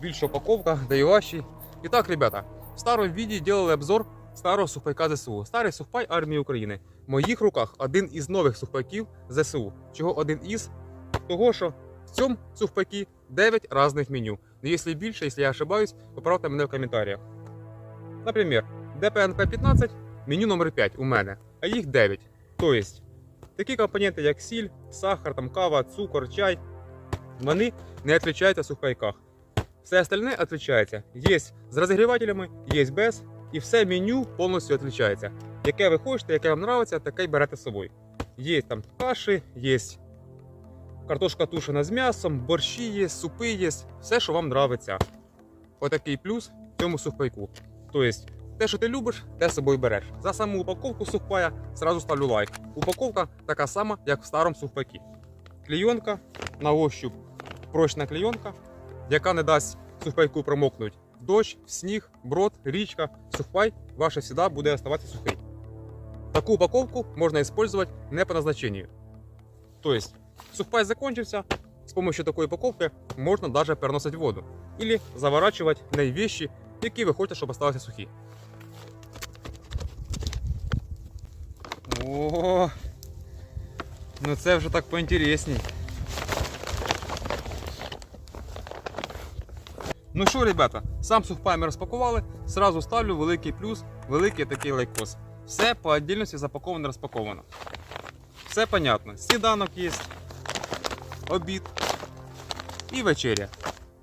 більша упаковка, даю ваші. І так, ребята, в старому відео делали обзор старого сухпайка ЗСУ. Старий сухпай армії України. В моїх руках один із нових сухпайків ЗСУ. Чого один із? Того, що в цьому сухпайкі 9 різних меню. Ну, якщо більше, якщо я ошибаюсь, поправте мене в коментарях. Наприклад, ДПНП 15, меню номер 5 у мене, а їх 9. Тобто, такі компоненти, як сіль, сахар, там, кава, цукор, чай, вони не відрізняються в сухпайках. Все остальне відрізняється. Є з розігрівателями, є без, і все меню повністю відрізняється. Яке ви хочете, яке вам подобається, таке й берете з собою. Є там каші, є картошка тушена з м'ясом, борщі є, супи є, все, що вам подобається. Отакий плюс в цьому сухпайку. Тобто, те, що ти любиш, те з собою береш. За саму упаковку сухпая сразу ставлю лайк. Упаковка така сама, як в старому сухпайкі. Клейонка на ощуп, прочна клейонка, яка не дасть сухпайку промокнути дощ, сніг, брод, річка, сухпай ваше завжди буде оставатися сухий. Таку упаковку можна використовувати не по назначенню. Тобто, сухпай закончився, з допомогою такої упаковки можна навіть переносити воду. Или заворачивать в неї вещи, які ви хочете, щоб залишилися сухі. О, ну це вже так поінтересній. Ну що, ребята, сам сухпай ми розпакували. Сразу ставлю великий плюс, великий такий лайкос. Все по отдельності запаковано, розпаковано. Все понятно. Сніданок є, обід і вечеря.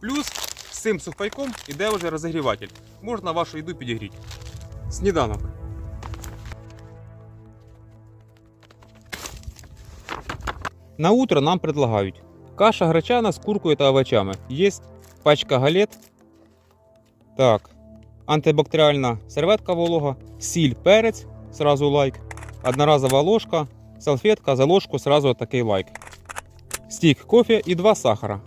Плюс з цим сухпайком іде вже розігріватель. Можна вашу їду підігріти. Сніданок. На утро нам предлагають каша гречана з куркою та овочами. Є пачка галет. Так. Антибактеріальна серветка волога, сіль, перець, сразу лайк. Одноразова ложка, салфетка, за ложку сразу такий лайк. Стік кофе і два сахара.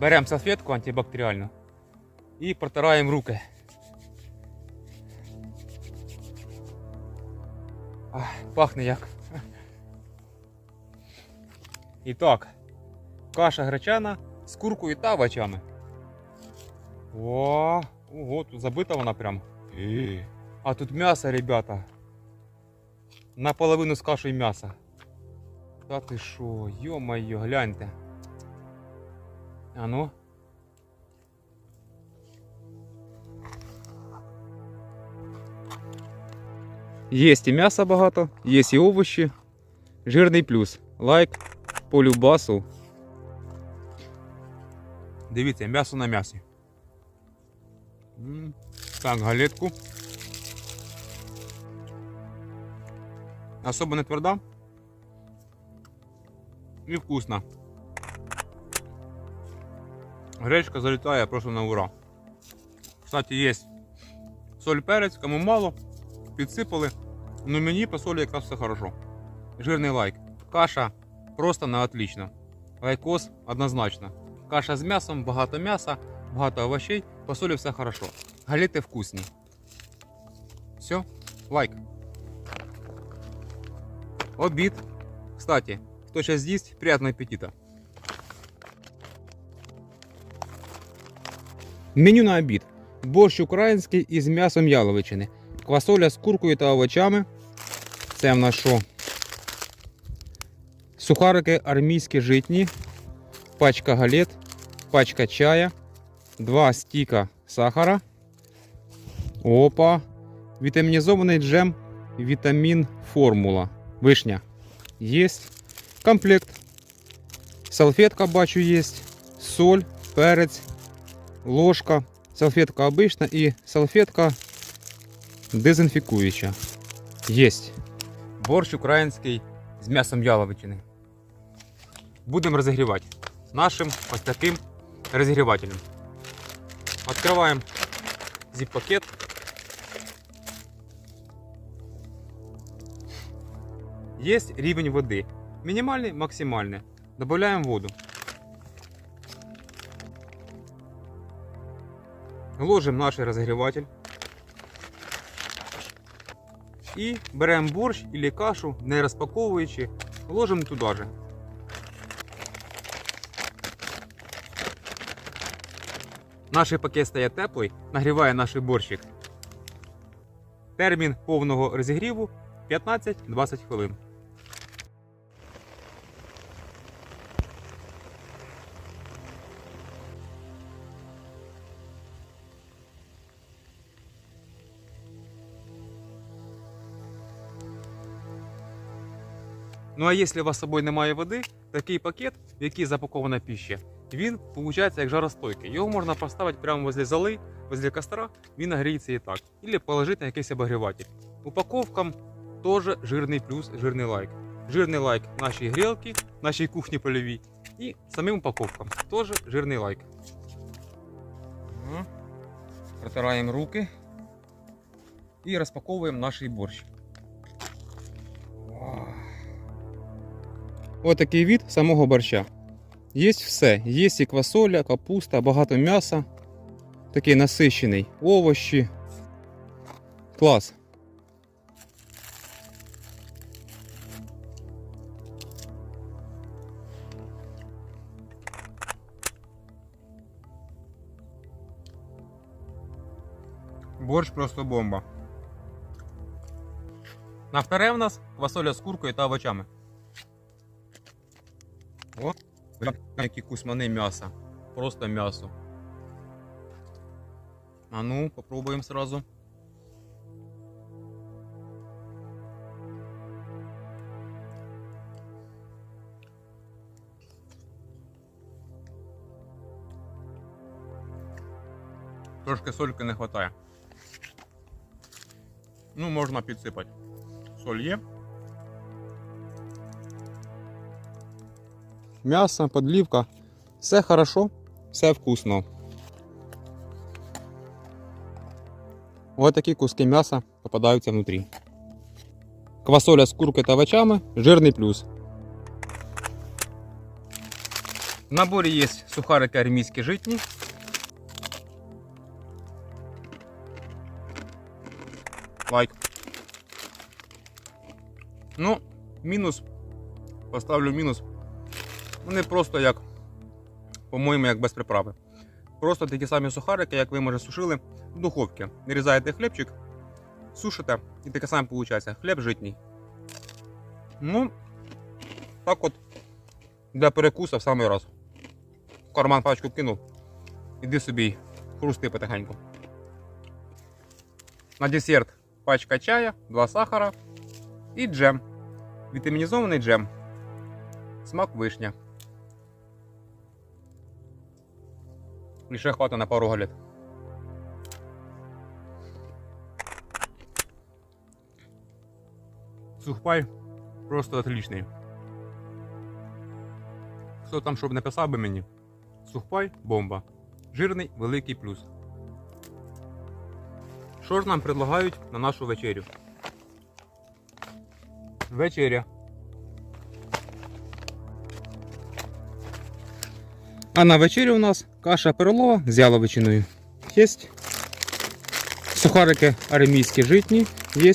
Беремо салфетку антибактеріальну і протираємо руки. Ах, пахне як. І так, каша гречана з куркою та овочами. О, ого, тут забита вона прям. Е. А тут м'ясо, ребята. Наполовину з кашею м'яса. Та ти що, йо-моє, гляньте. А ну. Є і м'яса багато, є і овочі. Жирний плюс. Лайк по любасу. Дивіться, м'ясо на м'ясі. Так, галетку. Особо не тверда. І вкусно. Гречка залітає просто на ура. Кстати, є соль перець, кому мало, підсипали. Ну мені по солі якраз все хорошо. Жирний лайк. Каша просто на отлично. Лайкос однозначно. Каша з м'ясом, багато м'яса, багато овочей, по солі все хорошо. Галети вкусні. Все, лайк. Обід. Кстати, хто зараз з'їсть, приятного аппетита. Меню на обід. Борщ український із м'ясом яловичини. Квасоля з куркою та овочами. Це в нас що? Сухарики армійські житні. Пачка галет. Пачка чая. Два стіка сахара. Опа. Вітамінізований джем. Вітамін формула. Вишня. Єсть. Комплект. Салфетка бачу є. Соль, перець, ложка. Салфетка обична і салфетка дезінфікуюча. Єсть. Борщ український з м'ясом яловичини. Будемо розігрівати нашим ось таким розігрівателем. Відкриваємо зіп-пакет. Є рівень води. Мінімальний, максимальний. Додаємо воду. Ложимо наш розігріватель. І беремо борщ або кашу, не розпаковуючи, ложимо туди же. Наш пакет стає теплий, нагріває наш борщик. Термін повного розігріву 15-20 хвилин. Ну а якщо у вас з собою немає води, такий пакет, в який запакована піща, він виходить як жаростойкий. Його можна поставити прямо возле золи, возле костра, він нагріється і так. Или положити на якийсь обогріватель. Упаковкам теж жирний плюс, жирний лайк. Жирний лайк нашій грілки, нашій кухні польовій. І самим упаковкам теж жирний лайк. Протираємо руки і розпаковуємо наш борщ. Ось такий від самого борща. Є все. Є і квасоля, капуста, багато м'яса. Такий насищений. Овощі. Клас. Борщ просто бомба. На вторе в нас квасоля з куркою та овочами. О, які кусмани м'яса. Просто м'ясо. А ну, попробуємо сразу. Трошки сольки не вистачає. Ну, можна підсипати. Соль є. М'ясо, подлівка. Все хорошо, все вкусно. Ось такі куски м'яса попадаються внутрі. Квасоля з куркою та овочами, жирний плюс. В наборі є сухарики армійські житні. Лайк. Ну, мінус. Поставлю мінус. Вони просто як, по-моєму, як без приправи. Просто такі самі сухарики, як ви може сушили в духовці. Нарізаєте хлібчик, сушите і таке саме виходить. Хліб житній. Ну, так от для перекуса в самий раз. В карман пачку кинув. Іди собі хрусти потихеньку. На десерт пачка чая, два сахара і джем. Вітамінізований джем. Смак вишня. І ще на пару галет. Сухпай просто отличний. Хто там щоб не писав би мені? Сухпай бомба. Жирний великий плюс. Що ж нам предлагають на нашу вечерю? Вечеря. А на вечерю у нас каша перлова з яловичиною. Є. Сухарики армійські житні. Є.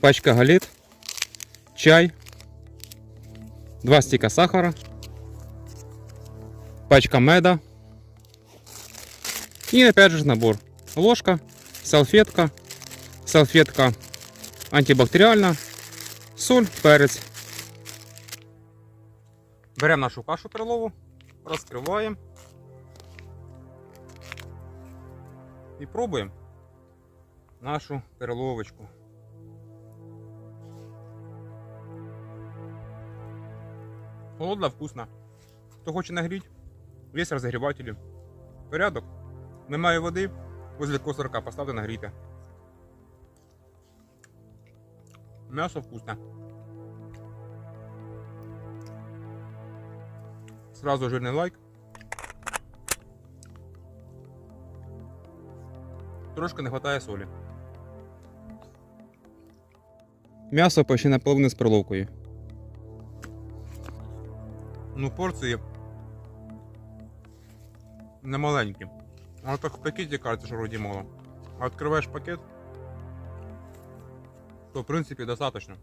Пачка галет. Чай. Два стіка сахара. Пачка меда. І опять же набор. Ложка, салфетка, салфетка антибактеріальна, соль, перець. Беремо нашу кашу перлову, розкриваємо і пробуємо нашу перловочку. Холодна, вкусна. Хто хоче нагріти, є розігрівателі. Порядок. Немає води, возле косарка поставте нагріти. М'ясо вкусне. Сразу жирний лайк. Трошки не вистачає солі. М'ясо почти наполовину з перловкою. Ну, порції не маленькі. А так в пакеті кажеться, що вроді мало. А відкриваєш пакет, то в принципі достатньо.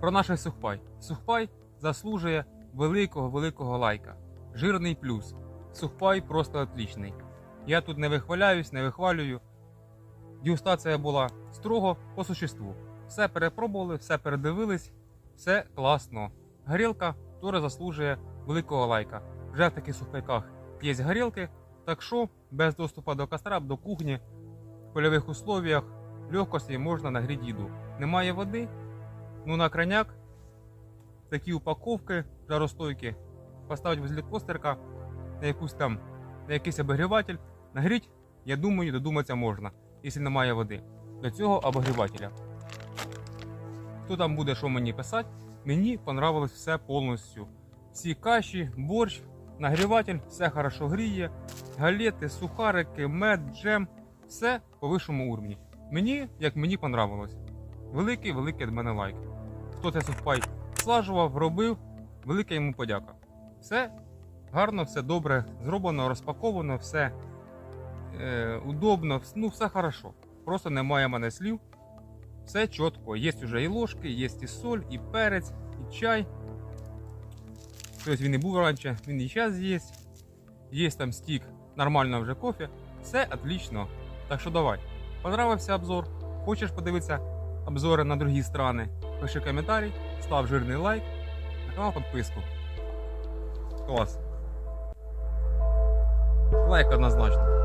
Про наш сухпай. Сухпай заслужує великого великого лайка. Жирний плюс. Сухпай просто отлічний. Я тут не вихваляюсь, не вихвалюю. Дегустація була строго по существу. Все перепробували, все передивились, все класно. Горілка теж заслужує великого лайка. Вже в таких сухпайках є горілки, так що без доступу до костра, до кухні, в польових условіях, легкості можна нагріти їду. Немає води, ну на краняк такі упаковки жаростойкі поставити возле костерка на якусь там, на якийсь обігріватель, нагріть, я думаю, додуматися можна, якщо немає води. До цього обогрівателя. Хто там буде, що мені писати, мені понравилось все повністю. Всі каші, борщ, нагріватель, все хорошо гріє, галети, сухарики, мед, джем, все по вищому уровні. Мені, як мені понравилось. Великий, великий від мене лайк. Хто це сухпай слажував, робив, велика йому подяка. Все гарно, все добре зроблено, розпаковано, все е, удобно, ну все хорошо. Просто немає мене слів. Все чітко. Є вже і ложки, є і соль, і перець, і чай. Тобто він і був раніше, він і зараз є. Є там стік, нормально вже кофе. Все отлично. Так що давай. Понравився обзор? Хочеш подивитися обзори на другі страни? Пиши коментарі, став жирний лайк, на канал підписку. Клас. Лайк однозначно.